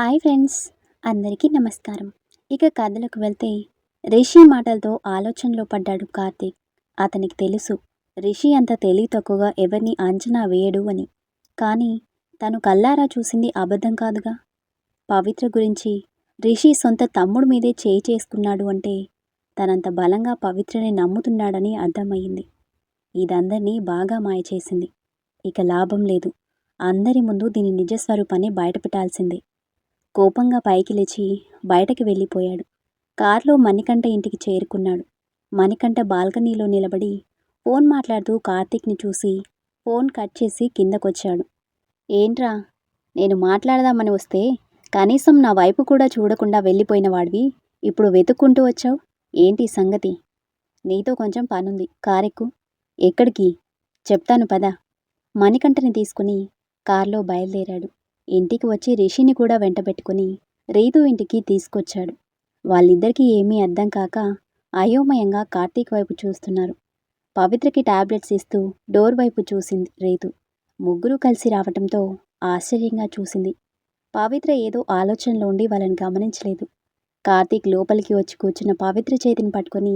Hi friends అందరికీ నమస్కారం. ఇక కథలకు వెళ్తే రిషి మాటలతో ఆలోచనలో పడ్డాడు కార్తీక్. అతనికి తెలుసు రిషి అంత తెలివి తక్కువగా ఎవరిని అంచనా వేయడు అని. కానీ తను కల్లారా చూసింది అబద్ధం కాదుగా? పవిత్ర గురించి రిషి సొంత తమ్ముడు మీదే చేయి చేసుకున్నాడు అంటే తనంత బలంగా పవిత్రని నమ్ముతున్నాడని అర్థమయ్యింది. ఇదందరినీ బాగా మాయ చేసింది ఇక లాభం లేదు. అందరి ముందు దీని నిజస్వరూపాన్ని బయటపెట్టాల్సిందే. కోపంగా పైకి లేచి బయటకి వెళ్ళిపోయాడు. కారులో మణికంఠ ఇంటికి చేరుకున్నాడు. మణికంఠ బాల్కనీలో నిలబడి ఫోన్ మాట్లాడుతూ కార్తీక్ని చూసి ఫోన్ కట్ చేసి కిందకొచ్చాడు. ఏంట్రా నేను మాట్లాడదామని వస్తే కనీసం నా వైపు కూడా చూడకుండా వెళ్ళిపోయిన వాడివి ఇప్పుడు వెతుక్కుంటూ వచ్చావు? ఏంటి సంగతి? నీతో కొంచెం పనుంది. కారెక్కు. ఎక్కడికి? చెప్తాను పద. మణికంఠని తీసుకుని కారులో బయలుదేరాడు. ఇంటికి వచ్చి రిషిని కూడా వెంటబెట్టుకుని రీతు ఇంటికి తీసుకొచ్చాడు. వాళ్ళిద్దరికీ ఏమీ అర్థం కాక అయోమయంగా కార్తీక్ వైపు చూస్తున్నారు. పవిత్రకి టాబ్లెట్స్ ఇస్తూ డోర్ వైపు చూసింది రీతు. ముగ్గురు కలిసి రావటంతో ఆశ్చర్యంగా చూసింది. పవిత్ర ఏదో ఆలోచనలో ఉండి వాళ్ళని గమనించలేదు. కార్తీక్ లోపలికి వచ్చి కూర్చున్న పవిత్ర చేతిని పట్టుకొని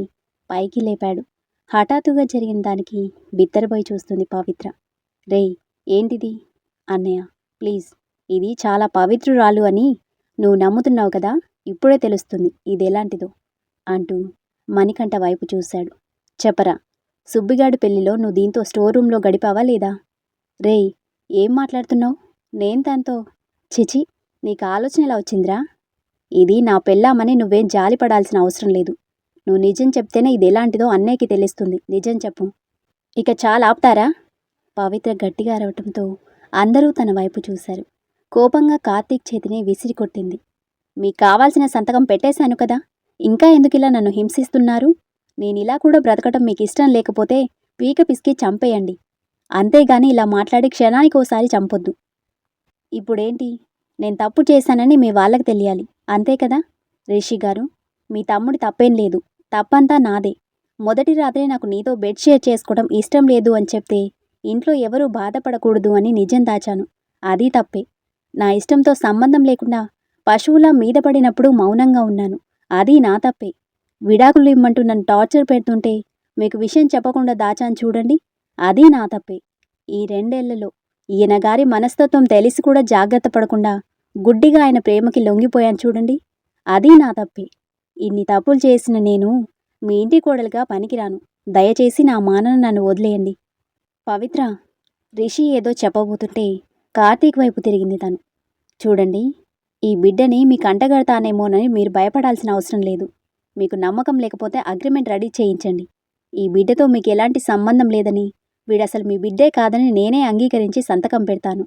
పైకి లేపాడు. హఠాత్తుగా జరిగిన దానికి బిత్తరబోయి చూస్తుంది పవిత్ర. రేయ్ ఏంటిది? అన్నయ్య ప్లీజ్. ఇది చాలా పవిత్రురాలు అని నువ్వు నమ్ముతున్నావు కదా? ఇప్పుడే తెలుస్తుంది ఇది ఎలాంటిదో అంటూ మణికంఠ వైపు చూశాడు. చెప్పరా సుబ్బిగాడు పెళ్ళిలో నువ్వు దీంతో స్టోర్ రూమ్లో గడిపావా లేదా? రేయ్ ఏం మాట్లాడుతున్నావు? నేను దాంతో చిచి నీకు ఆలోచన ఎలా వచ్చిందిరా? ఇది నా పెళ్ళామని నువ్వేం జాలి పడాల్సిన అవసరం లేదు. నువ్వు నిజం చెప్తేనే ఇది ఎలాంటిదో అన్నయ్యకి తెలుస్తుంది. నిజం చెప్పు. ఇక చాలా ఆపుతారా? పవిత్ర గట్టిగా అరవటంతో అందరూ తన వైపు చూశారు. కోపంగా కార్తీక్ చేతిని విసిరి కొట్టింది మీకు కావాల్సిన సంతకం పెట్టేశాను కదా. ఇంకా ఎందుకిలా నన్ను హింసిస్తున్నారు? నేనిలా కూడా బ్రతకటం మీకు ఇష్టం లేకపోతే పీక పిసికి చంపేయండి. అంతేగాని ఇలా మాట్లాడి క్షణానికోసారి చంపొద్దు. ఇప్పుడేంటి? నేను తప్పు చేశానని మీ వాళ్ళకి తెలియాలి. అంతే కదా? రిషి గారు మీ తమ్ముడి తప్పేం లేదు. తప్పంతా నాదే. మొదటి రాత్రే నాకు నీతో బెడ్ షేర్ చేసుకోవడం ఇష్టం లేదు అని చెప్తే ఇంట్లో ఎవరూ బాధపడకూడదు అని నిజం దాచాను. అది తప్పే. నా ఇష్టంతో సంబంధం లేకుండా పశువులా మీద పడినప్పుడు మౌనంగా ఉన్నాను. అది నా తప్పే. విడాకులు ఇమ్మంటూ నన్ను టార్చర్ పెడుతుంటే మీకు విషయం చెప్పకుండా దాచాను చూడండి. అది నా తప్పే. ఈ రెండేళ్ళలో ఈయన గారి మనస్తత్వం తెలిసి కూడా జాగ్రత్త పడకుండా గుడ్డిగా ఆయన ప్రేమకి లొంగిపోయాను చూడండి. అది నా తప్పే. ఇన్ని తప్పులు చేసిన నేను మీ ఇంటి కోడలుగా పనికిరాను. దయచేసి నా మానను నన్ను వదిలేయండి. పవిత్ర రిషి ఏదో చెప్పబోతుంటే కార్తీక్ వైపు తిరిగింది తను. చూడండి ఈ బిడ్డని మీకు అంటగడతానేమోనని మీరు భయపడాల్సిన అవసరం లేదు. మీకు నమ్మకం లేకపోతే అగ్రిమెంట్ రెడీ చేయించండి. ఈ బిడ్డతో మీకు ఎలాంటి సంబంధం లేదని వీడు అసలు మీ బిడ్డే కాదని నేనే అంగీకరించి సంతకం పెడతాను.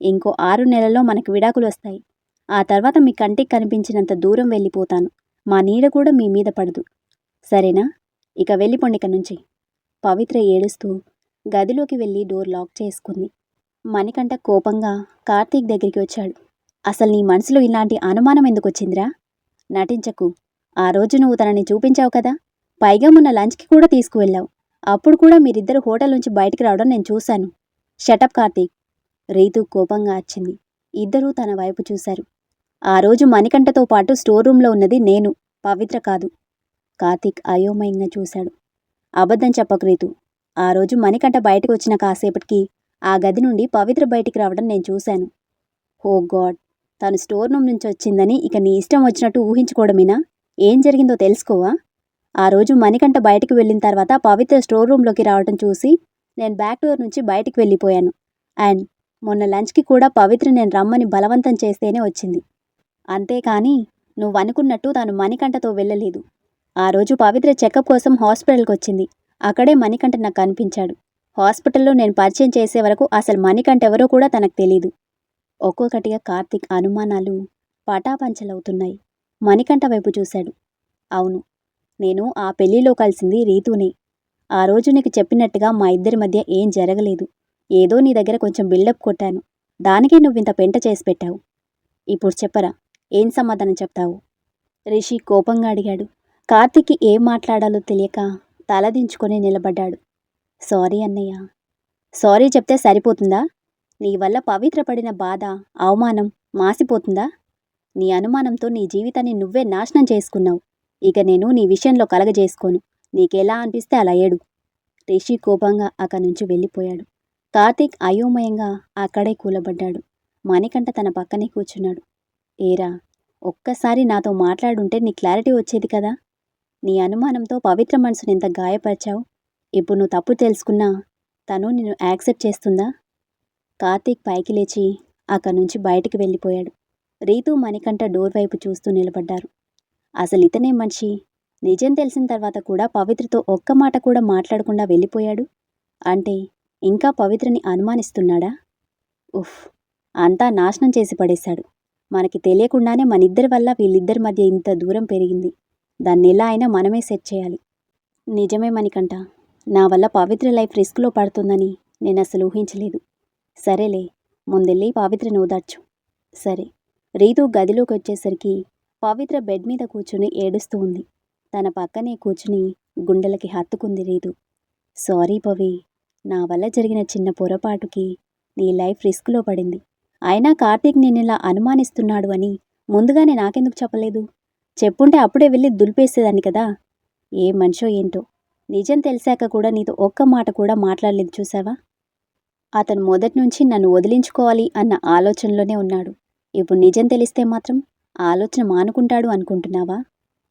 ఇంకో ఆరు నెలల్లో మనకు విడాకులు వస్తాయి. ఆ తర్వాత మీ కంటికి కనిపించినంత దూరం వెళ్ళిపోతాను. మా నీడ కూడా మీ మీద పడదు. సరేనా? ఇక వెళ్ళిపోండి ఇక నుంచి. పవిత్ర ఏడుస్తూ గదిలోకి వెళ్ళి డోర్ లాక్ చేసుకుంది. మణికంఠ కోపంగా కార్తీక్ దగ్గరికి వచ్చాడు. అసలు నీ మనసులో ఇలాంటి అనుమానం ఎందుకు వచ్చిందిరా నటించకు. ఆ రోజు నువ్వు తనని చూపించావు కదా. పైగా మొన్న లంచ్కి కూడా తీసుకువెళ్ళావు. అప్పుడు కూడా మీరిద్దరు హోటల్ నుంచి బయటికి రావడం నేను చూశాను. షటప్ కార్తీక్. రీతు కోపంగా వచ్చింది ఇద్దరూ తన వైపు చూశారు. ఆ రోజు మణికంఠతో పాటు స్టోర్ రూమ్లో ఉన్నది నేను పవిత్ర కాదు. కార్తీక్ అయోమయంగా చూశాడు. అబద్ధం చెప్పకు రీతు. ఆ రోజు మణికంఠ బయటకు వచ్చిన కాసేపటికి ఆ గది నుండి పవిత్ర బయటికి రావడం నేను చూశాను. Oh God! తను స్టోర్ రూమ్ నుంచి వచ్చిందని ఇక నీ ఇష్టం వచ్చినట్టు ఊహించుకోవడమేనా? ఏం జరిగిందో తెలుసుకోవా? ఆ రోజు మణికంఠ బయటికి వెళ్ళిన తర్వాత పవిత్ర స్టోర్ రూమ్లోకి రావడం చూసి నేను బ్యాక్ డోర్ నుంచి బయటికి వెళ్ళిపోయాను. అండ్ మొన్న లంచ్కి కూడా పవిత్ర నేను రమ్మని బలవంతం చేస్తేనే వచ్చింది. అంతేకాని నువ్వు అనుకున్నట్టు తాను మణికంఠతో వెళ్ళలేదు. ఆ రోజు పవిత్ర చెకప్ కోసం హాస్పిటల్కి వచ్చింది. అక్కడే మణికంఠ నాకు కనిపించాడు. హాస్పిటల్లో నేను పరిచయం చేసే వరకు అసలు మణికంఠ ఎవరో కూడా తనకు తెలీదు. ఒక్కొక్కటిగా కార్తీక్ అనుమానాలు పటాపంచలవుతున్నాయి. మణికంఠ వైపు చూశాడు. అవును నేను ఆ పెళ్ళిలో కలిసింది రీతూనే. ఆ రోజు నీకు చెప్పినట్టుగా మా ఇద్దరి మధ్య ఏం జరగలేదు. ఏదో నీ దగ్గర కొంచెం బిల్డప్ కొట్టాను. దానికే నువ్వింత పెంట చేసి పెట్టావు. ఇప్పుడు చెప్పరా ఏం సమాధానం చెప్తావు? రిషి కోపంగా అడిగాడు. కార్తిక్కి ఏం మాట్లాడాలో తెలియక తలదించుకొని నిలబడ్డాడు. సారీ అన్నయ్య. సారీ చెప్తే సరిపోతుందా? నీ వల్ల పవిత్ర పడిన బాధ అవమానం మాసిపోతుందా? నీ అనుమానంతో నీ జీవితాన్ని నువ్వే నాశనం చేసుకున్నావు. ఇక నేను నీ విషయంలో కలగజేసుకోను. నీకెలా అనిపిస్తే అలా ఏడు. రిషి కోపంగా అక్కడి నుంచి వెళ్ళిపోయాడు. కార్తీక్ అయోమయంగా అక్కడే కూలబడ్డాడు. మణికంట తన పక్కనే కూర్చున్నాడు. ఏరా ఒక్కసారి నాతో మాట్లాడుంటే నీ క్లారిటీ వచ్చేది కదా? నీ అనుమానంతో పవిత్ర మనసుని ఎంత గాయపరిచావు? ఇప్పుడు నువ్వు తప్పు తెలుసుకున్నా తను నిన్ను యాక్సెప్ట్ చేస్తుందా? కార్తీక్ పైకి లేచి అక్కడి నుంచి బయటికి వెళ్ళిపోయాడు. రీతు మణికంఠ డోర్ వైపు చూస్తూ నిలబడ్డారు. అసలు ఇతనే మనిషి? నిజం తెలిసిన తర్వాత కూడా పవిత్రతో ఒక్క మాట కూడా మాట్లాడకుండా వెళ్ళిపోయాడు? అంటే ఇంకా పవిత్రని అనుమానిస్తున్నాడా? ఉఫ్ అంతా నాశనం చేసి పడేశాడు. మనకి తెలియకుండానే మనిద్దరి వల్ల వీళ్ళిద్దరి మధ్య ఇంత దూరం పెరిగింది. దాన్ని ఎలా అయినా మనమే సెట్ చేయాలి. నిజమే మణికంట నా వల్ల పవిత్ర లైఫ్ రిస్క్లో పడుతుందని నేను అసలు ఊహించలేదు. సరేలే ముందెళ్ళి పవిత్రను ఓదార్చు. సరే. రీతు గదిలోకి వచ్చేసరికి పవిత్ర బెడ్ మీద కూర్చుని ఏడుస్తూ ఉంది. తన పక్కనే కూర్చుని గుండెలకి హత్తుకుంది రీతు. సారీ పవి నా వల్ల జరిగిన చిన్న పొరపాటుకి నీ లైఫ్ రిస్క్లో పడింది. అయినా కార్తీక్ ఇలా అనుమానిస్తున్నాడు అని ముందుగానే నాకెందుకు చెప్పలేదు? చెప్పుంటే అప్పుడే వెళ్ళి దులిపేసేదాన్ని కదా? ఏ మనిషో ఏంటో. నిజం తెలిసాక కూడా నీతో ఒక్క మాట కూడా మాట్లాడలేదు చూసావా? అతను మొదటి నుంచి నన్ను వదిలించుకోవాలి అన్న ఆలోచనలోనే ఉన్నాడు. ఇప్పుడు నిజం తెలిస్తే మాత్రం ఆలోచన మానుకుంటాడు అనుకుంటున్నావా?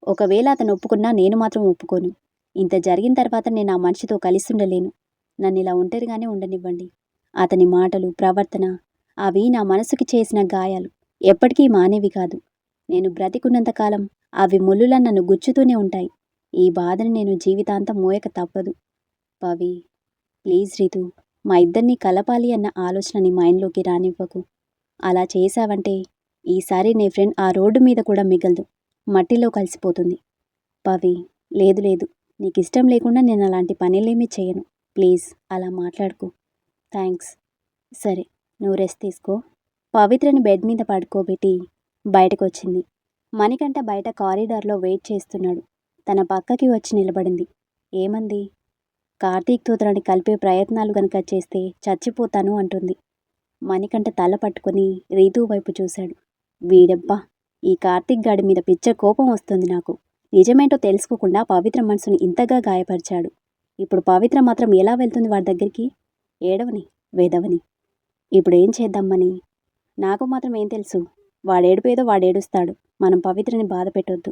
ఒకవేళ అతను ఒప్పుకున్నా నేను మాత్రం ఒప్పుకోను. ఇంత జరిగిన తర్వాత నేను ఆ మనిషితో కలిసి ఉండలేను నన్ను ఇలా ఒంటరిగానే ఉండనివ్వండి. అతని మాటలు ప్రవర్తన అవి నా మనసుకి చేసిన గాయాలు ఎప్పటికీ మానేవి కాదు. నేను బ్రతికున్నంతకాలం అవి ముళ్ళులా నన్ను గుచ్చుతూనే ఉంటాయి. ఈ బాధను నేను జీవితాంతం మోయక తప్పదు. పవి ప్లీజ్ రితు మా ఇద్దరిని కలపాలి అన్న ఆలోచన నీ మైండ్లోకి రానివ్వకు. అలా చేశావంటే ఈసారి నీ ఫ్రెండ్ ఆ రోడ్డు మీద కూడా మిగలదు. మట్టిలో కలిసిపోతుంది. పవి లేదు లేదు. నీకు ఇష్టం లేకుండా నేను అలాంటి పనులేమీ చేయను. ప్లీజ్ అలా మాట్లాడుకో. థ్యాంక్స్. సరే నువ్వు రెస్ట్ తీసుకో. పవిత్రని బెడ్ మీద పడుకోబెట్టి బయటకు వచ్చింది మణికంట బయట కారిడార్లో వెయిట్ చేస్తున్నాడు. తన పక్కకి వచ్చి నిలబడింది. ఏమంది? కార్తీక్తో తనని కలిపే ప్రయత్నాలు గనక చేస్తే చచ్చిపోతాను అంటుంది. మణికంఠ తల పట్టుకొని రీతు వైపు చూశాడు. వీడబ్బా ఈ కార్తీక్ గాడి మీద పిచ్చ కోపం వస్తుంది నాకు. నిజమేంటో తెలుసుకోకుండా పవిత్ర మనసుని ఇంతగా గాయపరిచాడు. ఇప్పుడు పవిత్ర మాత్రం ఎలా వెళ్తుంది వాడి దగ్గరికి? ఏడవని వేదవని. ఇప్పుడు ఏం చేద్దామని నాకు మాత్రం ఏం తెలుసు. వాడేడుపేదో వాడేడుస్తాడు. మనం పవిత్రని బాధ పెట్టొద్దు.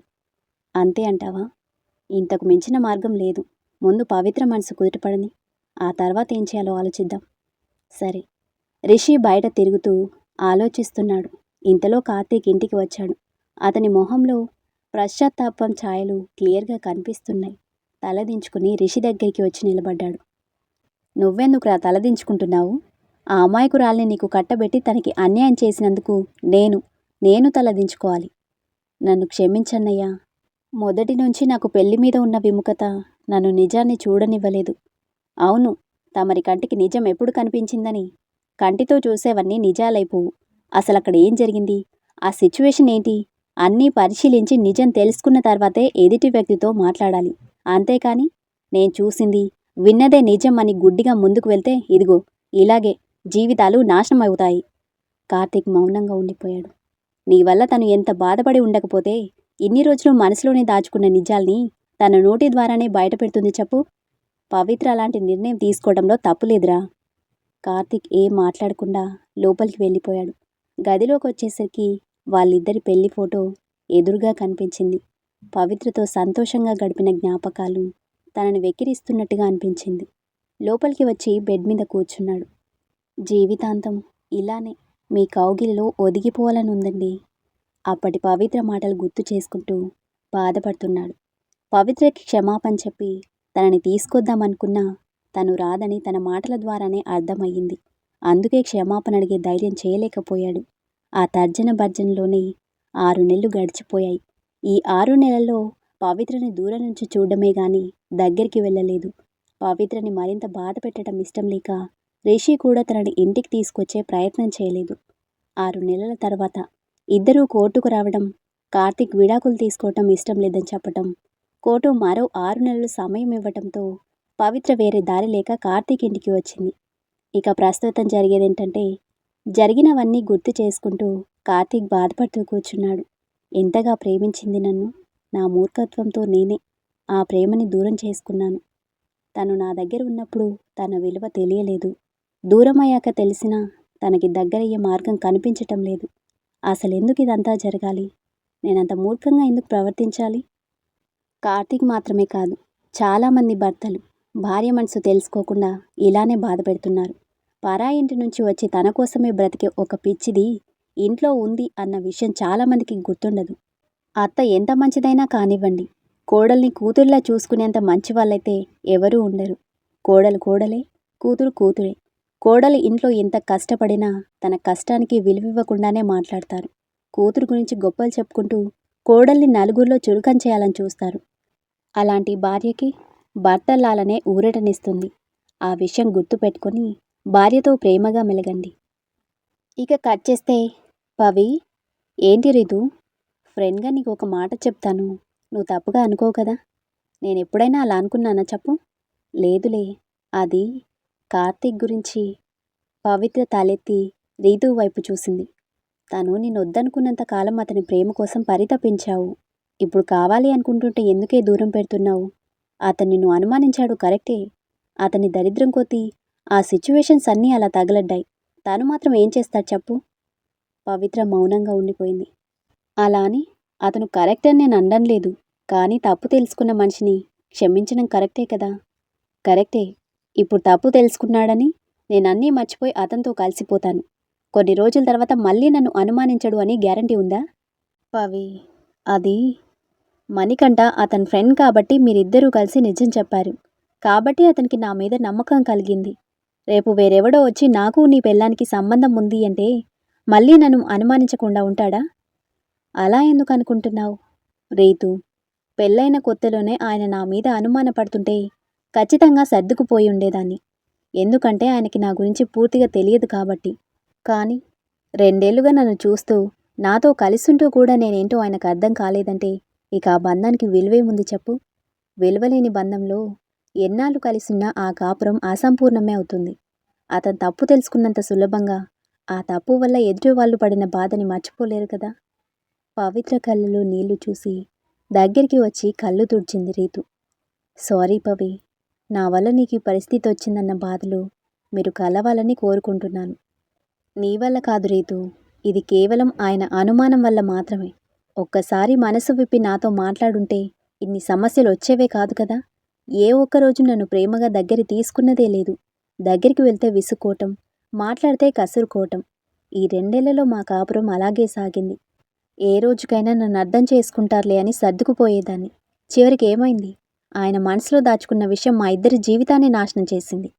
అంతే అంటావా? ఇంతకు మించిన మార్గం లేదు. ముందు పవిత్ర మనసు కుదుటపడని ఆ తర్వాత ఏం చేయాలో ఆలోచిద్దాం. సరే. రిషి బయట తిరుగుతూ ఆలోచిస్తున్నాడు. ఇంతలో కార్తీక్ ఇంటికి వచ్చాడు. అతని మొహంలో పశ్చాత్తాపం ఛాయలు క్లియర్గా కనిపిస్తున్నాయి. తలదించుకుని రిషి దగ్గరికి వచ్చి నిలబడ్డాడు. నువ్వెందుకురా తలదించుకుంటున్నావు ఆ అమాయకురాల్ని నీకు కట్టబెట్టి తనకి అన్యాయం చేసినందుకు నేను నేను తలదించుకోవాలి నన్ను క్షమించన్నయ్యా. మొదటి నుంచి నాకు పెళ్ళి మీద ఉన్న విముఖత నన్ను నిజాన్ని చూడనివ్వలేదు. అవును తమరి కంటికి నిజం ఎప్పుడు కనిపించిందని. కంటితో చూసేవన్నీ నిజాలైపోవు అసలు అక్కడ ఏం జరిగింది? ఆ సిచ్యువేషన్ ఏంటి? అన్నీ పరిశీలించి నిజం తెలుసుకున్న తర్వాతే ఎదుటి వ్యక్తితో మాట్లాడాలి. అంతేకాని నేను చూసింది విన్నదే నిజం అని గుడ్డిగా ముందుకు వెళ్తే ఇదిగో ఇలాగే జీవితాలు నాశనం అవుతాయి. కార్తీక్ మౌనంగా ఉండిపోయాడు. నీ వల్ల తను ఎంత బాధపడి ఉండకపోతే ఇన్ని రోజులు మనసులోనే దాచుకున్న నిజాల్ని తన నోటి ద్వారానే బయటపెడుతుంది చెప్పు. పవిత్ర అలాంటి నిర్ణయం తీసుకోవడంలో తప్పులేదురా. కార్తీక్ ఏం మాట్లాడకుండా లోపలికి వెళ్ళిపోయాడు. గదిలోకి వచ్చేసరికి వాళ్ళిద్దరి పెళ్ళి ఫోటో ఎదురుగా కనిపించింది. పవిత్రతో సంతోషంగా గడిపిన జ్ఞాపకాలు తనని వెక్కిరిస్తున్నట్టుగా అనిపించింది. లోపలికి వచ్చి బెడ్ మీద కూర్చున్నాడు. జీవితాంతం ఇలానే మీ కౌగిలిలో ఒదిగిపోవాలని ఉందండి అప్పటి పవిత్ర మాటలు గుర్తు చేసుకుంటూ బాధపడుతున్నాడు. పవిత్రకి క్షమాపణ చెప్పి తనని తీసుకొద్దామనుకున్నా తను రాదని తన మాటల ద్వారానే అర్థమయ్యింది. అందుకే క్షమాపణ అడిగే ధైర్యం చేయలేకపోయాడు. ఆ తర్జన భర్జనలోనే ఆరు నెలలు గడిచిపోయాయి. ఈ ఆరు నెలల్లో పవిత్రని దూరం నుంచి చూడడమే గాని దగ్గరికి వెళ్ళలేదు. పవిత్రని మరింత బాధ పెట్టడం ఇష్టం లేక రిషి కూడా తనని ఇంటికి తీసుకొచ్చే ప్రయత్నం చేయలేదు. ఆరు నెలల తర్వాత ఇద్దరూ కోర్టుకు రావడం కార్తీక్ విడాకులు తీసుకోవటం ఇష్టం లేదని చెప్పటం కోర్టు మరో ఆరు నెలలు సమయం ఇవ్వటంతో పవిత్ర వేరే దారి లేక కార్తీక్ ఇంటికి వచ్చింది. ఇక ప్రస్తుతం జరిగేదేంటంటే జరిగినవన్నీ గుర్తు చేసుకుంటూ కార్తీక్ బాధపడుతూ కూర్చున్నాడు. ఎంతగా ప్రేమించింది నన్ను? నా మూర్ఖత్వంతో నేనే ఆ ప్రేమని దూరం చేసుకున్నాను. తను నా దగ్గర ఉన్నప్పుడు తన విలువ తెలియలేదు. దూరమయ్యాక తెలిసినా తనకి దగ్గరయ్యే మార్గం కనిపించటం లేదు. అసలు ఎందుకు ఇదంతా జరగాలి? నేనంత మూర్ఖంగా ఎందుకు ప్రవర్తించాలి? కార్తీక్ మాత్రమే కాదు చాలామంది భర్తలు భార్య మనసు తెలుసుకోకుండా ఇలానే బాధ పెడుతున్నారు ఇంటి నుంచి వచ్చి తన కోసమే బ్రతికే ఒక పిచ్చిది ఇంట్లో ఉంది అన్న విషయం చాలామందికి గుర్తుండదు. అత్త ఎంత మంచిదైనా కానివ్వండి కోడల్ని కూతురులా చూసుకునేంత మంచి వాళ్ళైతే ఎవరూ ఉండరు. కోడలు కోడలే కూతురు కూతురే. కోడలు ఇంట్లో ఎంత కష్టపడినా తన కష్టానికి విలువివ్వకుండానే మాట్లాడతారు. కూతురు గురించి గొప్పలు చెప్పుకుంటూ కోడల్ని నలుగురిలో చురుకం చేయాలని చూస్తారు. అలాంటి భార్యకి భర్తలాలనే ఊరటనిస్తుంది. ఆ విషయం గుర్తుపెట్టుకొని భార్యతో ప్రేమగా మెలగండి. ఇక కట్ చేస్తే పవి ఏంటి రితు? ఫ్రెండ్గా నీకు ఒక మాట చెప్తాను. నువ్వు తప్పుగా అనుకో కదా? నేను ఎప్పుడైనా అలా అనుకున్నానా చెప్పు? లేదులే అది కార్తీక్ గురించి పవిత్ర తలెత్తి రీతు వైపు చూసింది. తను నేను వద్దనుకున్నంత కాలం అతని ప్రేమ కోసం పరితపించావు. ఇప్పుడు కావాలి అనుకుంటుంటే ఎందుకే దూరం పెడుతున్నావు? అతన్ని నువ్వు అనుమానించాడు కరెక్టే. అతని దరిద్రం కొద్దీ ఆ సిచ్యువేషన్స్ అన్నీ అలా తగలడ్డాయి. తను మాత్రం ఏం చేస్తాడు చెప్పు? పవిత్ర మౌనంగా ఉండిపోయింది. అలా అని అతను కరెక్ట్ అని నేను అనడం లేదు. కానీ తప్పు తెలుసుకున్న మనిషిని క్షమించడం కరెక్టే కదా? కరెక్టే. ఇప్పుడు తప్పు తెలుసుకున్నాడని? నేను అన్నీ మర్చిపోయి అతనితో కలిసిపోతాను. కొన్ని రోజుల తర్వాత మళ్ళీ నన్ను అనుమానించడు అని గ్యారంటీ ఉందా? పవి అది మణికంఠ అతని ఫ్రెండ్ కాబట్టి మీరిద్దరూ కలిసి నిజం చెప్పారు. కాబట్టి అతనికి నా మీద నమ్మకం కలిగింది. రేపు వేరెవడో వచ్చి నాకు నీ పెళ్ళానికి సంబంధం ఉంది అంటే మళ్ళీ నన్ను అనుమానించకుండా ఉంటాడా? అలా ఎందుకు అనుకుంటున్నావు? రీతు పెళ్ళైన కొత్తలోనే ఆయన నా మీద అనుమానపడుతుంటే ఖచ్చితంగా సర్దుకుపోయి ఉండేదాన్ని. ఎందుకంటే ఆయనకి నా గురించి పూర్తిగా తెలియదు కాబట్టి. కానీ రెండేళ్ళుగా నన్ను చూస్తూ నాతో కలిసుంటూ కూడా నేనేంటో ఆయనకు అర్థం కాలేదంటే ఇక ఆ బంధానికి విలువేముంది చెప్పు. విలువలేని బంధంలో ఎన్నాళ్ళు కలిసున్నా ఆ కాపురం అసంపూర్ణమే అవుతుంది. అతను తప్పు తెలుసుకున్నంత సులభంగా ఆ తప్పు వల్ల ఎదుటి వాళ్ళు పడిన బాధని మర్చిపోలేరు కదా. పవిత్ర కళ్ళలో నీళ్ళు చూసి దగ్గరికి వచ్చి కళ్ళు తుడిచింది రీతు. సారీ పవి నా వల్ల నీకు ఈ పరిస్థితి వచ్చిందన్న బాధలు మీరు కలవాలని కోరుకుంటున్నాను. నీ వల్ల కాదు రీతు ఇది కేవలం ఆయన అనుమానం వల్ల మాత్రమే. ఒక్కసారి మనసు విప్పి నాతో మాట్లాడుంటే ఇన్ని సమస్యలు వచ్చేవే కాదు కదా. ఏ ఒక్కరోజు నన్ను ప్రేమగా దగ్గర తీసుకున్నదే లేదు. దగ్గరికి వెళ్తే విసుకోవటం మాట్లాడితే కసురుకోవటం ఈ రెండేళ్ళలో మా కాపురం అలాగే సాగింది. ఏ రోజుకైనా నన్ను అర్థం చేసుకుంటారులే అని సర్దుకుపోయేదాన్ని. చివరికి ఏమైంది? ఆయన మనసులో దాచుకున్న విషయం మా ఇద్దరి జీవితాన్ని నాశనం చేసింది.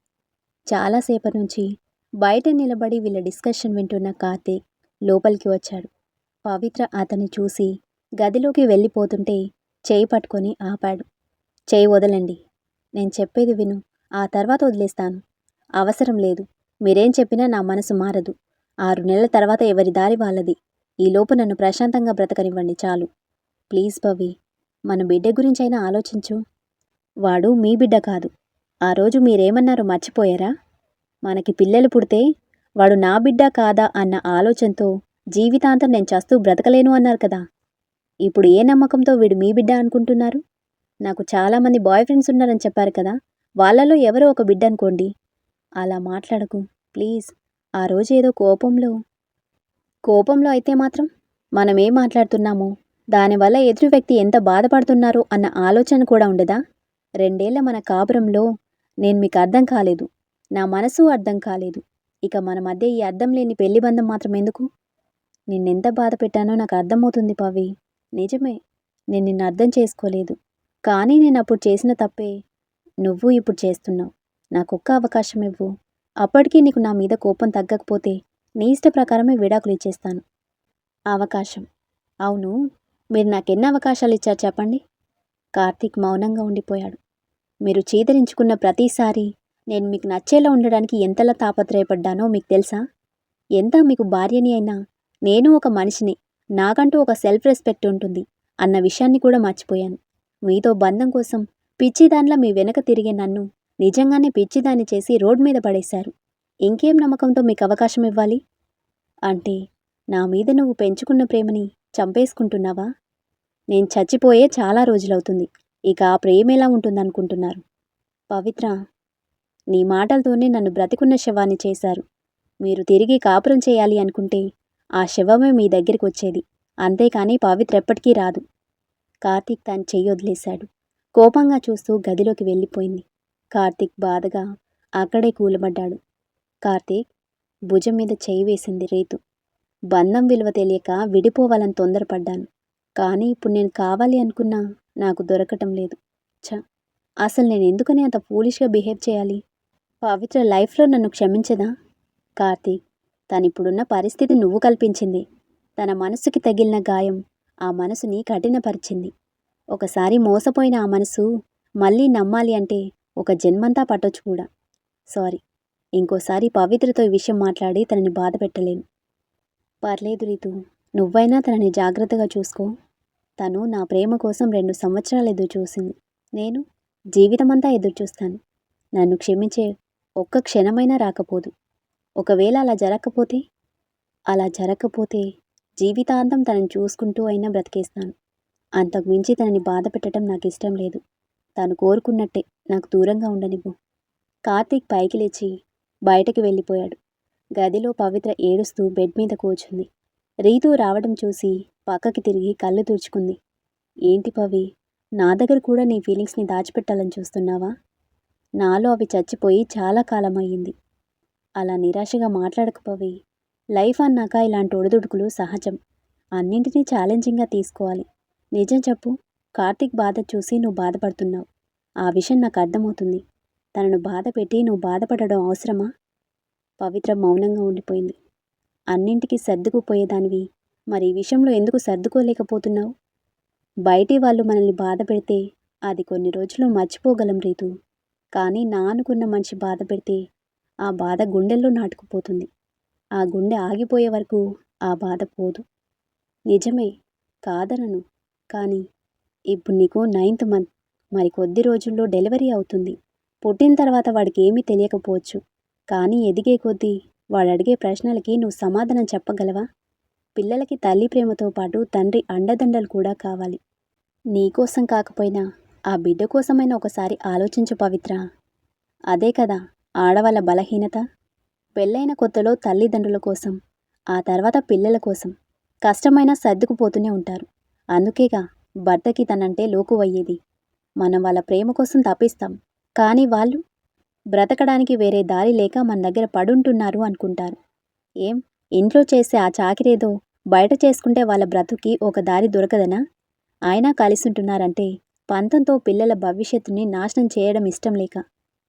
చాలాసేపటి నుంచి బయట నిలబడి వీళ్ళ డిస్కషన్ వింటున్న కార్తీక్ లోపలికి వచ్చాడు. పవిత్ర అతన్ని చూసి గదిలోకి వెళ్ళిపోతుంటే చేయి పట్టుకొని ఆపాడు. చేయి వదలండి. నేను చెప్పేది విను. ఆ తర్వాత వదిలేస్తాను. అవసరం లేదు. మీరేం చెప్పినా నా మనసు మారదు. ఆరు నెలల తర్వాత ఎవరి దారి వాళ్ళది. ఈలోపు నన్ను ప్రశాంతంగా బ్రతకనివ్వండి. చాలు. ప్లీజ్ భవి మన బిడ్డ గురించైనా ఆలోచించు. వాడు మీ బిడ్డ కాదు. ఆ రోజు మీరేమన్నారో మర్చిపోయారా? మనకి పిల్లలు పుడితే వాడు నా బిడ్డ కాదా అన్న ఆలోచనతో జీవితాంతం నేను చస్తూ బ్రతకలేను అన్నారు కదా. ఇప్పుడు ఏ నమ్మకంతో వీడు మీ బిడ్డ అనుకుంటున్నారు? నాకు చాలామంది బాయ్ ఫ్రెండ్స్ ఉన్నారని చెప్పారు కదా. వాళ్ళలో ఎవరో ఒక బిడ్డ అనుకోండి. అలా మాట్లాడకు ప్లీజ్. ఆ రోజు ఏదో కోపంలో కోపంలో అయితే మాత్రం మనం ఏం మాట్లాడుతున్నామో దానివల్ల ఎదురు వ్యక్తి ఎంత బాధపడుతున్నారో అన్న ఆలోచన కూడా ఉండదా? రెండేళ్ళ మన కాపురంలో నేను మీకు అర్థం కాలేదు. నా మనసు అర్థం కాలేదు. ఇక మన మధ్య ఈ అర్థం లేని పెళ్ళి బంధం మాత్రం ఎందుకు? నిన్నెంత బాధ పెట్టానో నాకు అర్థమవుతుంది పవి. నిజమే నేను నిన్ను అర్థం చేసుకోలేదు. కానీ నేను అప్పుడు చేసిన తప్పే నువ్వు ఇప్పుడు చేస్తున్నావు. నాకు ఒక్క అవకాశం ఇవ్వు. అప్పటికీ నీకు నా మీద కోపం తగ్గకపోతే నీ ఇష్ట ప్రకారమే విడాకులు ఇచ్చేస్తాను. అవకాశం. అవును మీరు నాకెన్ని అవకాశాలు ఇచ్చారు చెప్పండి? కార్తీక్ మౌనంగా ఉండిపోయాడు. మీరు చీదరించుకున్న ప్రతిసారి నేను మీకు నచ్చేలా ఉండడానికి ఎంతలా తాపత్రయపడ్డానో మీకు తెలుసా? ఎంత మీకు భార్యని అయినా నేను ఒక మనిషిని నాకంటూ ఒక సెల్ఫ్ రెస్పెక్ట్ ఉంటుంది అన్న విషయాన్ని కూడా మర్చిపోయాను. మీతో బంధం కోసం పిచ్చిదానిలా మీ వెనక తిరిగే నన్ను నిజంగానే పిచ్చిదాన్ని చేసి రోడ్ మీద పడేశారు. ఇంకేం నమ్మకంతో మీకు అవకాశం ఇవ్వాలి? అంటే నా మీద నువ్వు పెంచుకున్న ప్రేమని చంపేసుకుంటున్నావా? నేను చచ్చిపోయే చాలా రోజులవుతుంది. ఇక ఆ ప్రేమ ఎలా ఉంటుందనుకుంటున్నారు. పవిత్ర నీ మాటలతోనే నన్ను బ్రతికున్న శవాన్ని చేశారు. మీరు తిరిగి కాపురం చేయాలి అనుకుంటే ఆ శవమే మీ దగ్గరికి వచ్చేది అంతేకాని పవిత్ర ఎప్పటికీ రాదు. కార్తీక్ తను చెయ్యి వదిలేశాడు. కోపంగా చూస్తూ గదిలోకి వెళ్ళిపోయింది. కార్తీక్ బాధగా అక్కడే కూలబడ్డాడు. కార్తీక్ భుజం మీద చేయి వేసింది రీతు. బంధం విలువ తెలియక విడిపోవాలని తొందరపడ్డాను. కానీ ఇప్పుడు నేను కావాలి అనుకున్నా నాకు దొరకటం లేదు. ఛ! అసలు నేను ఎందుకని అంత ఫూలిష్గా బిహేవ్ చేయాలి? పవిత్ర లైఫ్లో నన్ను క్షమించదా? కార్తీక్ తనిప్పుడున్న పరిస్థితి నువ్వు కల్పించింది. తన మనసుకి తగిలిన గాయం ఆ మనసుని కఠినపరిచింది. ఒకసారి మోసపోయిన ఆ మనసు మళ్ళీ నమ్మాలి అంటే ఒక జన్మంతా పట్టొచ్చు కూడా. సారీ ఇంకోసారి పవిత్రతో ఈ విషయం మాట్లాడి తనని బాధ పెట్టలేను. పర్లేదు రీతు నువ్వైనా తనని జాగ్రత్తగా చూసుకో. తను నా ప్రేమ కోసం రెండు సంవత్సరాలు ఎదురు చూసింది నేను జీవితమంతా ఎదురు చూస్తాను నన్ను క్షమించే ఒక్క క్షణమైనా రాకపోదు. ఒకవేళ అలా జరగకపోతే అలా జరగకపోతే జీవితాంతం తనని చూసుకుంటూ అయినా బ్రతికేస్తాను. అంతకు మించి తనని బాధ పెట్టడం నాకు ఇష్టం లేదు. తను కోరుకున్నట్టే నాకు దూరంగా ఉండనివ్వు. కార్తీక్ పైకి లేచి బయటకు వెళ్ళిపోయాడు. గదిలో పవిత్ర ఏడుస్తూ బెడ్ మీద కూర్చుంది. రీతు రావడం చూసి పక్కకి తిరిగి కళ్ళు తుడుచుకుంది. ఏంటి పవి? నా దగ్గర కూడా నీ ఫీలింగ్స్ని దాచిపెట్టాలని చూస్తున్నావా? నాలో అవి చచ్చిపోయి చాలా కాలం అయ్యింది అలా నిరాశగా మాట్లాడకపోవి లైఫ్ అన్నాక ఇలాంటి ఒడిదుడుకులు సహజం. అన్నింటినీ ఛాలెంజింగ్గా తీసుకోవాలి. నిజం చెప్పు. కార్తీక్ బాధ చూసి నువ్వు బాధపడుతున్నావు. ఆ విషయం నాకు అర్థమవుతుంది. తనను బాధ పెట్టి నువ్వు బాధపడడం అవసరమా? పవిత్ర మౌనంగా ఉండిపోయింది. అన్నింటికీ సర్దుకుపోయేదానివి. మరి ఈ విషయంలో ఎందుకు సర్దుకోలేకపోతున్నావు? బయటి వాళ్ళు మనల్ని బాధ పెడితే అది కొన్ని రోజులు మర్చిపోగలం రీతు. కానీ నా అనుకున్న మనిషి బాధ పెడితే ఆ బాధ గుండెల్లో నాటుకుపోతుంది. ఆ గుండె ఆగిపోయే వరకు ఆ బాధ పోదు. నిజమే కాదనను. కానీ ఇప్పుడు నీకు నైన్త్ మంత్. మరి కొద్ది రోజుల్లో డెలివరీ అవుతుంది. పుట్టిన తర్వాత వాడికి ఏమీ తెలియకపోవచ్చు. కానీ ఎదిగే కొద్దీ వాడు అడిగే ప్రశ్నలకి నువ్వు సమాధానం చెప్పగలవా? పిల్లలకి తల్లి ప్రేమతో పాటు తండ్రి అండదండలు కూడా కావాలి. నీకోసం కాకపోయినా ఆ బిడ్డ కోసమైనా ఒకసారి ఆలోచించు పవిత్ర. అదే కదా ఆడవాళ్ళ బలహీనత? పెళ్ళైన కొత్తలో తల్లిదండ్రుల కోసం ఆ తర్వాత పిల్లల కోసం కష్టమైనా సర్దుకుపోతూనే ఉంటారు. అందుకేగా భర్తకి తనంటే లోకువయ్యేది. మనం వాళ్ళ ప్రేమ కోసం తప్పిస్తాం. కానీ వాళ్ళు బ్రతకడానికి వేరే దారి లేక మన దగ్గర పడుంటున్నారు అనుకుంటారు. ఏం? ఇంట్లో చేసే ఆ చాకిరేదో బయట చేసుకుంటే వాళ్ళ బ్రతుకి ఒక దారి దొరకదనా? అయినా కలిసుంటున్నారంటే పంతంతో పిల్లల భవిష్యత్తుని నాశనం చేయడం ఇష్టం లేక.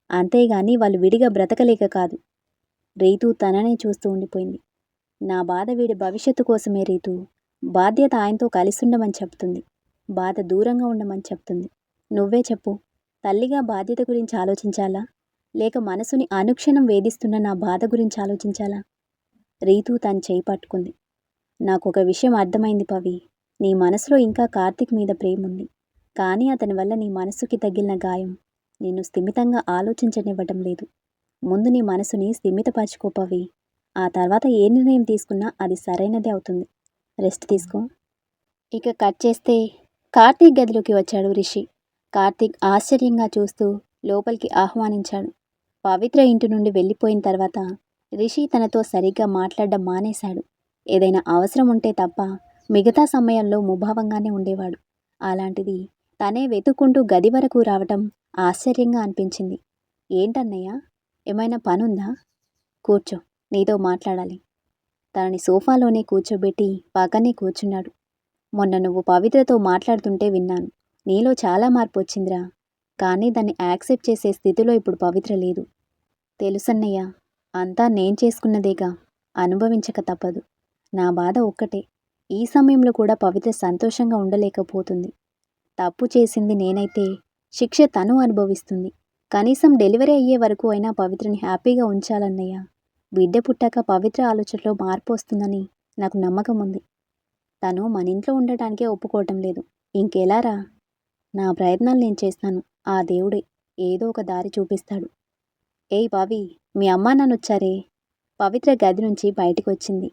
అంతేగాని వాళ్ళు విడిగా బ్రతకలేక కాదు. రీతు తననే చూస్తూ ఉండిపోయింది. నా బాధ వీడి భవిష్యత్తు కోసమే రీతు. బాధ్యత ఆయనతో కలిసి ఉండమని చెప్తుంది. బాధ దూరంగా ఉండమని చెప్తుంది. నువ్వే చెప్పు. తల్లిగా బాధ్యత గురించి ఆలోచించాలా? లేక మనసుని అనుక్షణం వేధిస్తున్న నా బాధ గురించి ఆలోచించాలా? రీతు తను చేయి పట్టుకుంది. నాకు ఒక విషయం అర్థమైంది పవి. నీ మనసులో ఇంకా కార్తిక్ మీద ప్రేమ ఉంది కానీ అతని వల్ల నీ మనసుకి తగిలిన గాయం. నిన్ను స్థిమితంగా ఆలోచించనివ్వటం లేదు. ముందు నీ మనసుని స్థిమితపరచుకో పవి. ఆ తర్వాత ఏ నిర్ణయం తీసుకున్నా అది సరైనదే అవుతుంది. రెస్ట్ తీసుకో. ఇక కట్ చేస్తే కార్తీక్ గదిలోకి వచ్చాడు రిషి. కార్తీక్ ఆశ్చర్యంగా చూస్తూ లోపలికి ఆహ్వానించాడు. పవిత్ర ఇంటి నుండి వెళ్ళిపోయిన తర్వాత రిషి తనతో సరిగ్గా మాట్లాడడం మానేశాడు. ఏదైనా అవసరం ఉంటే తప్ప మిగతా సమయంలో ముభావంగానే ఉండేవాడు. అలాంటిది తనే వెతుక్కుంటూ గది వరకు రావటం ఆశ్చర్యంగా అనిపించింది. ఏంటన్నయ్య? ఏమైనా పనుందా? కూర్చో నీతో మాట్లాడాలి. తనని సోఫాలోనే కూర్చోబెట్టి పక్కనే కూర్చున్నాడు. మొన్న నువ్వు పవిత్రతో మాట్లాడుతుంటే విన్నాను. నీలో చాలా మార్పు వచ్చిందిరా. కానీ దాన్ని యాక్సెప్ట్ చేసే స్థితిలో ఇప్పుడు పవిత్ర లేదు. తెలుసన్నయ్య అంతా నేను చేసుకున్నదేగా? అనుభవించక తప్పదు. నా బాధ ఒక్కటే. ఈ సమయంలో కూడా పవిత్ర సంతోషంగా ఉండలేకపోతుంది. తప్పు చేసింది నేనైతే శిక్ష తను అనుభవిస్తుంది. కనీసం డెలివరీ అయ్యే వరకు అయినా పవిత్రని హ్యాపీగా ఉంచాలన్నయ్య. బిడ్డ పుట్టాక పవిత్ర ఆలోచనలో మార్పు వస్తుందని నాకు నమ్మకం ఉంది. తను మన ఇంట్లో ఉండటానికే ఒప్పుకోవటం లేదు. ఇంకెలారా? నా ప్రయత్నాలు నేను చేస్తాను. ఆ దేవుడే ఏదో ఒక దారి చూపిస్తాడు. ఏయ్ బావి మీ అమ్మా నన్నొచ్చారే? పవిత్ర గది నుంచి బయటికి వచ్చింది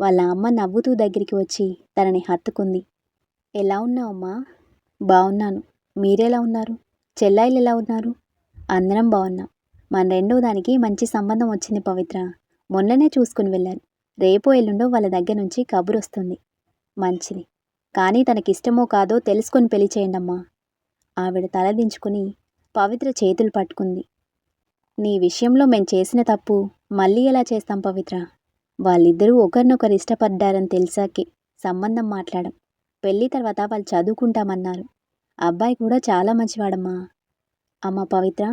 వాళ్ళ అమ్మ నవ్వుతూ దగ్గరికి వచ్చి తనని హత్తుకుంది. ఎలా ఉన్నావమ్మా? బాగున్నాను మీరెలా ఉన్నారు? చెల్లాయిలు ఎలా ఉన్నారు? అందరం బాగున్నాం మన రెండో దానికి మంచి సంబంధం వచ్చింది పవిత్ర. మొన్ననే చూసుకుని వెళ్ళారు రేపో ఎల్లుండో వాళ్ళ దగ్గర నుంచి కబురు వస్తుంది మంచిది. కానీ తనకిష్టమో కాదో తెలుసుకొని పెళ్ళి చేయండమ్మా. ఆవిడ తలదించుకుని పవిత్ర చేతులు పట్టుకుంది. నీ విషయంలో మేం చేసిన తప్పు మళ్ళీ ఎలా చేస్తాం పవిత్ర? వాళ్ళిద్దరూ ఒకరినొకరు ఇష్టపడ్డారని తెలిసాకే సంబంధం మాట్లాడం. పెళ్ళి తర్వాత వాళ్ళు చదువుకుంటామన్నారు. అబ్బాయి కూడా చాలా మంచివాడమ్మా. అమ్మ పవిత్ర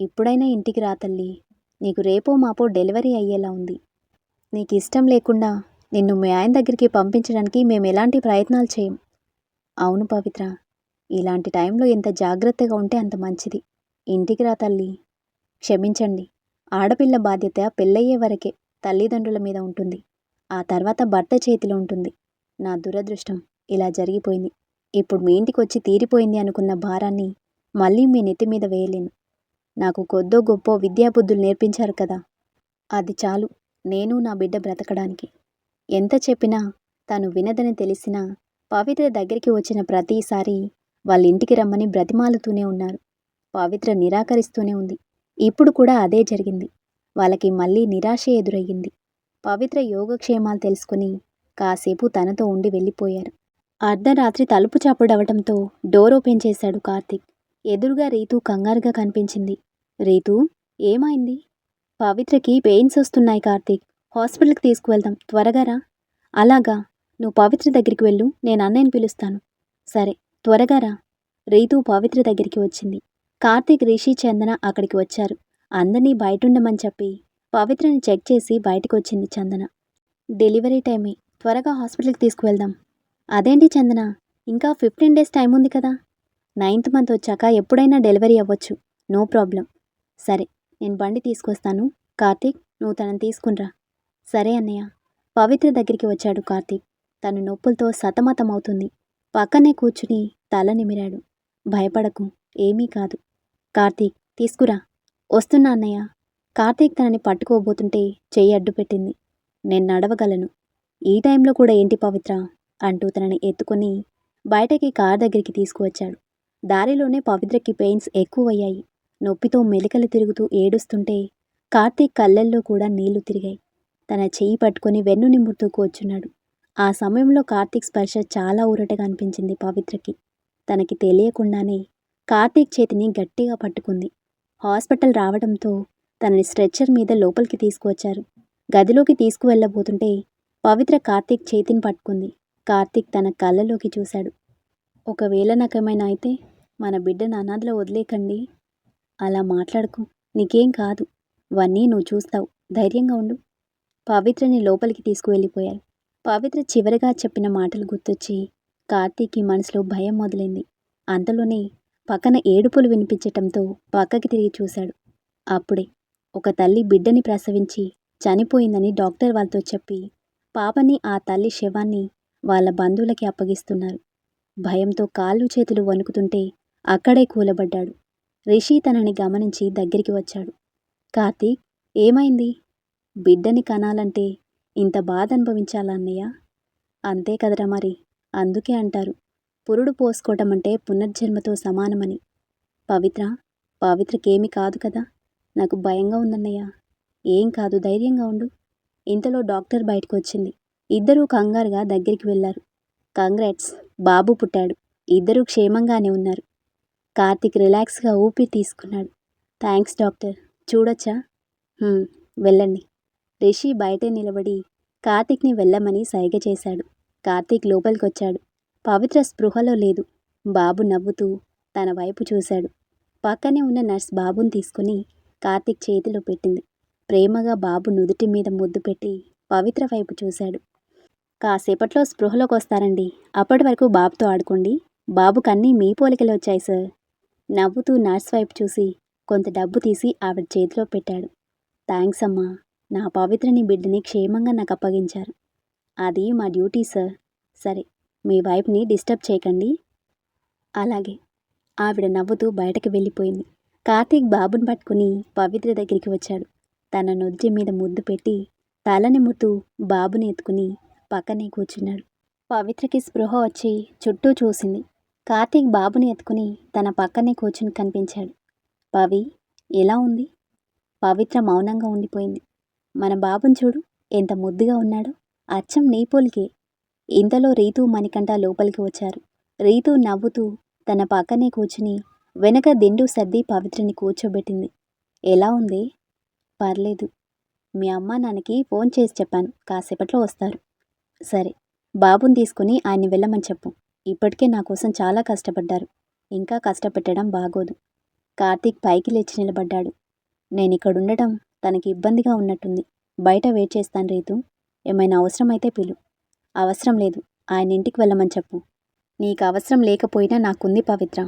ఇప్పుడైనా ఇంటికి రా తల్లి. నీకు రేపో మాపో డెలివరీ అయ్యేలా ఉంది. నీకు ఇష్టం లేకుండా నిన్ను మీ ఆయన దగ్గరికి పంపించడానికి మేము ఎలాంటి ప్రయత్నాలు చేయం? అవును పవిత్ర ఇలాంటి టైంలో ఎంత జాగ్రత్తగా ఉంటే అంత మంచిది. ఇంటికి రా తల్లి. క్షమించండి. ఆడపిల్ల బాధ్యత పెళ్ళయ్యే వరకే తల్లిదండ్రుల మీద ఉంటుంది. ఆ తర్వాత భర్త చేతిలో ఉంటుంది. నా దురదృష్టం ఇలా జరిగిపోయింది. ఇప్పుడు మీ ఇంటికి వచ్చి తీరిపోయింది అనుకున్న భారాన్ని మళ్ళీ మీ నెత్తి మీద వేయలేను. నాకు కొద్దో గొప్ప విద్యాబుద్ధులు నేర్పించారు కదా. అది చాలు. నేను నా బిడ్డ బ్రతకడానికి. ఎంత చెప్పినా తను వినదని తెలిసినా పవిత్ర దగ్గరికి వచ్చిన ప్రతిసారి వాళ్ళ ఇంటికి రమ్మని బ్రతిమాలుతూనే ఉన్నారు. పవిత్ర నిరాకరిస్తూనే ఉంది. ఇప్పుడు కూడా అదే జరిగింది. వాళ్ళకి మళ్ళీ నిరాశ ఎదురయ్యింది. పవిత్ర యోగక్షేమాలు తెలుసుకుని కాసేపు తనతో ఉండి వెళ్ళిపోయారు. అర్ధరాత్రి తలుపు చప్పుడవటంతో డోర్ ఓపెన్ చేశాడు కార్తీక్. ఎదురుగా రీతు కంగారుగా కనిపించింది. రీతు ఏమైంది? పవిత్రకి పెయిన్స్ వస్తున్నాయి కార్తీక్. హాస్పిటల్కి తీసుకువెళ్దాం. త్వరగా రా. అలాగా. నువ్వు పవిత్ర దగ్గరికి వెళ్ళు. నేను అన్నయ్యని పిలుస్తాను. సరే. త్వరగా రా. రీతు పవిత్ర దగ్గరికి వచ్చింది. కార్తీక్ రిషి చందన అక్కడికి వచ్చారు. అందరినీ బయటుండమని చెప్పి పవిత్రని చెక్ చేసి బయటకు వచ్చింది చందన. డెలివరీ టైమే. త్వరగా హాస్పిటల్కి తీసుకువెళ్దాం. అదేంటి చందన? ఇంకా ఫిఫ్టీన్ డేస్ టైం ఉంది కదా. నైన్త్ మంత్ వచ్చాక ఎప్పుడైనా డెలివరీ అవ్వచ్చు. No problem. సరే నేను బండి తీసుకొస్తాను. కార్తీక్ నువ్వు తనని తీసుకునిరా. సరే అన్నయ్య. పవిత్ర దగ్గరికి వచ్చాడు కార్తీక్. తను నొప్పులతో సతమతమవుతుంది. పక్కనే కూర్చుని తల నిమిరాడు. భయపడకు ఏమీ కాదు. కార్తీక్ తీసుకురా. వస్తున్నా అన్నయ్య. కార్తీక్ తనని పట్టుకోబోతుంటే చెయ్యి అడ్డు పెట్టింది నేను నడవగలను. ఈ టైంలో కూడా ఏంటి పవిత్ర? అంటూ తనని ఎత్తుకొని బయటకి కార్ దగ్గరికి తీసుకువచ్చాడు. దారిలోనే పవిత్రకి పెయిన్స్ ఎక్కువయ్యాయి. నొప్పితో మెలికలు తిరుగుతూ ఏడుస్తుంటే కార్తీక్ కళ్ళల్లో కూడా నీళ్ళు తిరిగాయి. తన చెయ్యి పట్టుకొని వెన్ను నిమ్ముతూ కూర్చున్నాడు. ఆ సమయంలో కార్తీక్ స్పర్శ చాలా ఊరటగా అనిపించింది పవిత్రకి. తనకి తెలియకుండానే కార్తీక్ చేతిని గట్టిగా పట్టుకుంది. హాస్పిటల్ రావడంతో తనని స్ట్రెచ్చర్ మీద లోపలికి తీసుకువచ్చారు. గదిలోకి తీసుకువెళ్ళబోతుంటే పవిత్ర కార్తీక్ చేతిని పట్టుకుంది. కార్తీక్ తన కళ్ళలోకి చూశాడు. ఒకవేళ నాకేమైనా అయితే మన బిడ్డను అనాథలో వదిలేకండి అలా మాట్లాడుకు. నీకేం కాదు. వన్నీ నువ్వు చూస్తావు. ధైర్యంగా ఉండు. పవిత్రని లోపలికి తీసుకువెళ్ళిపోయారు. పవిత్ర చివరిగా చెప్పిన మాటలు గుర్తొచ్చి కార్తీక్కి మనసులో భయం మొదలైంది. అంతలోనే పక్కన ఏడుపులు వినిపించటంతో పక్కకి తిరిగి చూశాడు. అప్పుడే ఒక తల్లి బిడ్డని ప్రసవించి చనిపోయిందని డాక్టర్ వాళ్ళతో చెప్పి పాపని ఆ తల్లి శవాన్ని వాళ్ళ బంధువులకి అప్పగిస్తున్నారు. భయంతో కాళ్ళు చేతులు వణుకుతుంటే అక్కడే కూలబడ్డాడు. రిషి తనని గమనించి దగ్గరికి వచ్చాడు. కార్తీక్ ఏమైంది? బిడ్డని కనాలంటే ఇంత బాధ అనుభవించాలా అన్నయ్య? అంతే కదరా మరి. అందుకే అంటారు. పురుడు పోసుకోవటం అంటే పునర్జన్మతో సమానమని. పవిత్ర పవిత్రకేమీ కాదు కదా. నాకు భయంగా ఉందన్నయ్య. ఏం కాదు ధైర్యంగా ఉండు. ఇంతలో డాక్టర్ బయటకు వచ్చింది ఇద్దరూ కంగారుగా దగ్గరికి వెళ్ళారు. కంగ్రాట్స్ బాబు పుట్టాడు. ఇద్దరూ క్షేమంగానే ఉన్నారు. కార్తిక్ రిలాక్స్గా ఊపిరి తీసుకున్నాడు. Thanks doctor. చూడొచ్చా? వెళ్ళండి. రిషి బయటే నిలబడి కార్తీక్ని వెళ్ళమని సైగ చేశాడు. కార్తీక్ లోపలికొచ్చాడు. పవిత్ర స్పృహలో లేదు. బాబు నవ్వుతూ తన వైపు చూశాడు. పక్కనే ఉన్న నర్స్ బాబుని తీసుకుని కార్తీక్ చేతిలో పెట్టింది. ప్రేమగా బాబు నుదుటి మీద ముద్దు పెట్టి పవిత్ర వైపు చూశాడు. కాసేపట్లో స్పృహలోకి వస్తారండి. అప్పటి వరకు బాబుతో ఆడుకోండి. బాబుకు అన్నీ మీ పోలికలు వచ్చాయి సార్. నవ్వుతూ నర్స్ వైపు చూసి కొంత డబ్బు తీసి ఆవిడ చేతిలో పెట్టాడు. థ్యాంక్స్ అమ్మా. నా పవిత్రని బిడ్డని క్షేమంగా నాకు అప్పగించారు. అది మా డ్యూటీ సార్. సరే మీ వైఫ్ని డిస్టర్బ్ చేయకండి. అలాగే ఆవిడ నవ్వుతూ బయటకు వెళ్ళిపోయింది. కార్తీక్ బాబుని పట్టుకుని పవిత్ర దగ్గరికి వచ్చాడు. తన నొజ్జి మీద ముద్దు పెట్టి తలనిముతూ బాబుని ఎత్తుకుని పక్కనే కూర్చున్నాడు. పవిత్రకి స్పృహ వచ్చి చుట్టూ చూసింది. కార్తీక్ బాబుని ఎత్తుకుని తన పక్కనే కూర్చుని కనిపించాడు. పవి ఎలా ఉంది? పవిత్ర మౌనంగా ఉండిపోయింది. మన బాబుని చూడు ఎంత ముద్దుగా ఉన్నాడో. అచ్చం నీ పోలికే. ఇంతలో రీతు మణికంట లోపలికి వచ్చారు. రీతు నవ్వుతూ తన పక్కనే కూర్చుని వెనక దిండు సర్ది పవిత్రని కూర్చోబెట్టింది. ఎలా ఉంది? పర్లేదు. మీ అమ్మ నాన్నకి ఫోన్ చేసి చెప్పాను కాసేపట్లో వస్తారు. సరే బాబుని తీసుకుని ఆయన్ని వెళ్ళమని చెప్పు. ఇప్పటికే నా కోసం చాలా కష్టపడ్డారు. ఇంకా కష్టపెట్టడం బాగోదు. కార్తీక్ పైకి లేచి నిలబడ్డాడు. నేను ఇక్కడ ఉండటం తనకి ఇబ్బందిగా ఉన్నట్టుంది. బయట వెయిట్ చేస్తాను రీతు. ఏమైనా అవసరమైతే పిలు. అవసరం లేదు. ఆయన ఇంటికి వెళ్ళమని చెప్పు. నీకు అవసరం లేకపోయినా నాకుంది పవిత్ర.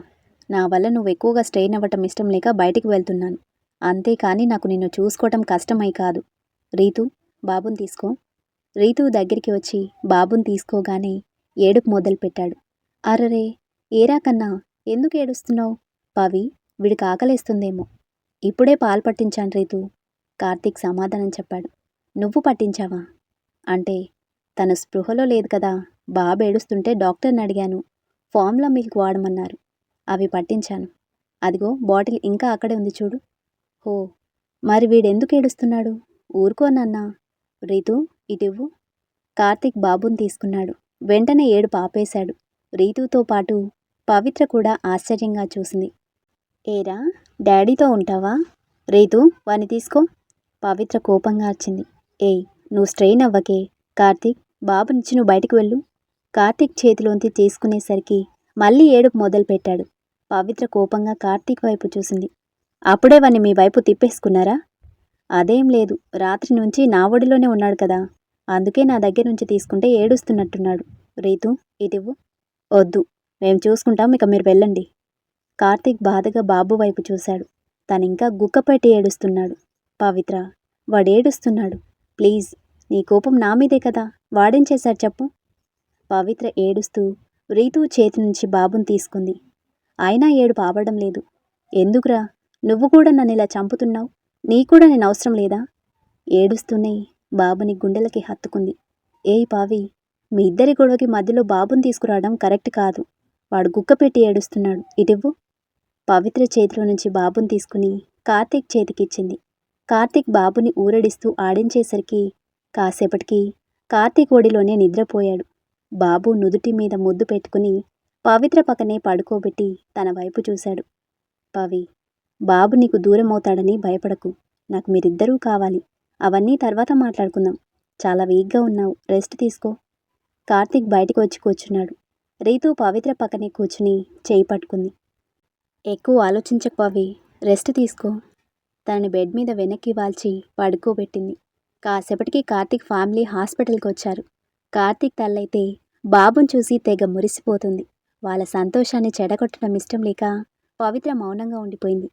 నా వల్ల నువ్వు ఎక్కువగా స్ట్రెయిన్ అవ్వటం ఇష్టం లేక బయటికి వెళ్తున్నాను. అంతేకాని నాకు నిన్ను చూసుకోవటం కష్టమై కాదు. రీతు బాబుని తీసుకో. రీతు దగ్గరికి వచ్చి బాబుని తీసుకోగానే ఏడుపు మొదలుపెట్టాడు. అరరే! ఏరా కన్నా? ఎందుకు ఏడుస్తున్నావు? పవి వీడికి ఆకలేస్తుందేమో. ఇప్పుడే పాలు పట్టించాను రీతు. కార్తీక్ సమాధానం చెప్పాడు. నువ్వు పట్టించావా? అంటే తన స్పృహలో లేదు కదా. బాబు ఏడుస్తుంటే డాక్టర్ని అడిగాను. ఫామ్లా మిల్క్ వాడమన్నారు. అవి పట్టించాను. అదిగో బాటిల్ ఇంకా అక్కడే ఉంది చూడు. హో మరి వీడెందుకు ఏడుస్తున్నాడు? ఊరుకోనన్నా రీతు ఇటివ్వు. కార్తీక్ బాబుని తీసుకున్నాడు. వెంటనే ఏడు పాపేశాడు రీతుతో పాటు పవిత్ర కూడా ఆశ్చర్యంగా చూసింది. ఏరా డాడీతో ఉంటావా? రీతు వాని తీసుకో. పవిత్ర కోపంగా వచ్చింది ఏయ్ నువ్వు స్ట్రెయిన్ అవ్వకే. కార్తీక్ నుంచి నువ్వు బయటకు వెళ్ళు. కార్తీక్ చేతిలోంచి తీసుకునేసరికి మళ్ళీ ఏడుపు మొదలుపెట్టాడు. పవిత్ర కోపంగా కార్తీక్ వైపు చూసింది. అప్పుడే వాణ్ణి మీ వైపు తిప్పేసుకున్నారా? అదేం లేదు. రాత్రి నుంచి నా ఒడిలోనే ఉన్నాడు కదా. అందుకే నా దగ్గర నుంచి తీసుకుంటే ఏడుస్తున్నట్టున్నాడు. రీతు ఇదివ్వు వద్దు. మేము చూసుకుంటాం ఇక మీరు వెళ్ళండి. కార్తీక్ బాధగా బాబు వైపు చూశాడు. తనింకా గుక్కపెట్టి ఏడుస్తున్నాడు. పవిత్ర. వాడు ఏడుస్తున్నాడు ప్లీజ్ నీ కోపం నా మీదే కదా? వాడేం చేశాడు చెప్పు. పవిత్ర ఏడుస్తూ రీతు చేతి నుంచి బాబుని తీసుకుంది. అయినా ఏడుపు ఆవడం లేదు. ఎందుకురా? నువ్వు కూడా నన్ను ఇలా చంపుతున్నావు? నీ కూడా నేను అవసరం లేదా? ఏడుస్తూనే బాబుని గుండెలకి హత్తుకుంది. ఏయ్ పావి మీ ఇద్దరి గొడవకి మధ్యలో బాబుని తీసుకురావడం కరెక్ట్ కాదు. వాడు గుక్క పెట్టి ఏడుస్తున్నాడు. ఇటివ్వు. పవిత్ర చేతిలో నుంచి బాబుని తీసుకుని కార్తీక్ చేతికిచ్చింది. కార్తీక్ బాబుని ఊరడిస్తూ ఆడించేసరికి కాసేపటికి కార్తీక్ ఒడిలోనే నిద్రపోయాడు. బాబు నుదుటి మీద ముద్దు పెట్టుకుని పవిత్ర పక్కనే పడుకోబెట్టి తన వైపు చూశాడు. పవి బాబు నీకు దూరం అవుతాడని భయపడకు. నాకు మీరిద్దరూ కావాలి. అవన్నీ తర్వాత మాట్లాడుకుందాం. చాలా వీక్గా ఉన్నావు. రెస్ట్ తీసుకో. కార్తీక్ బయటకు వచ్చి కూర్చున్నాడు. రీతు పవిత్ర పక్కనే కూర్చుని చేయి పట్టుకుంది. ఎక్కువ ఆలోచించకు పవి. రెస్ట్ తీసుకో. తనని బెడ్ మీద వెనక్కి వాల్చి పడుకోబెట్టింది. కాసేపటికి కార్తీక్ ఫ్యామిలీ హాస్పిటల్కి వచ్చారు. కార్తీక్ తల్లైతే బాబుని చూసి తెగ మురిసిపోతుంది. వాళ్ళ సంతోషాన్ని చెడగొట్టడం ఇష్టం లేక పవిత్ర మౌనంగా ఉండిపోయింది.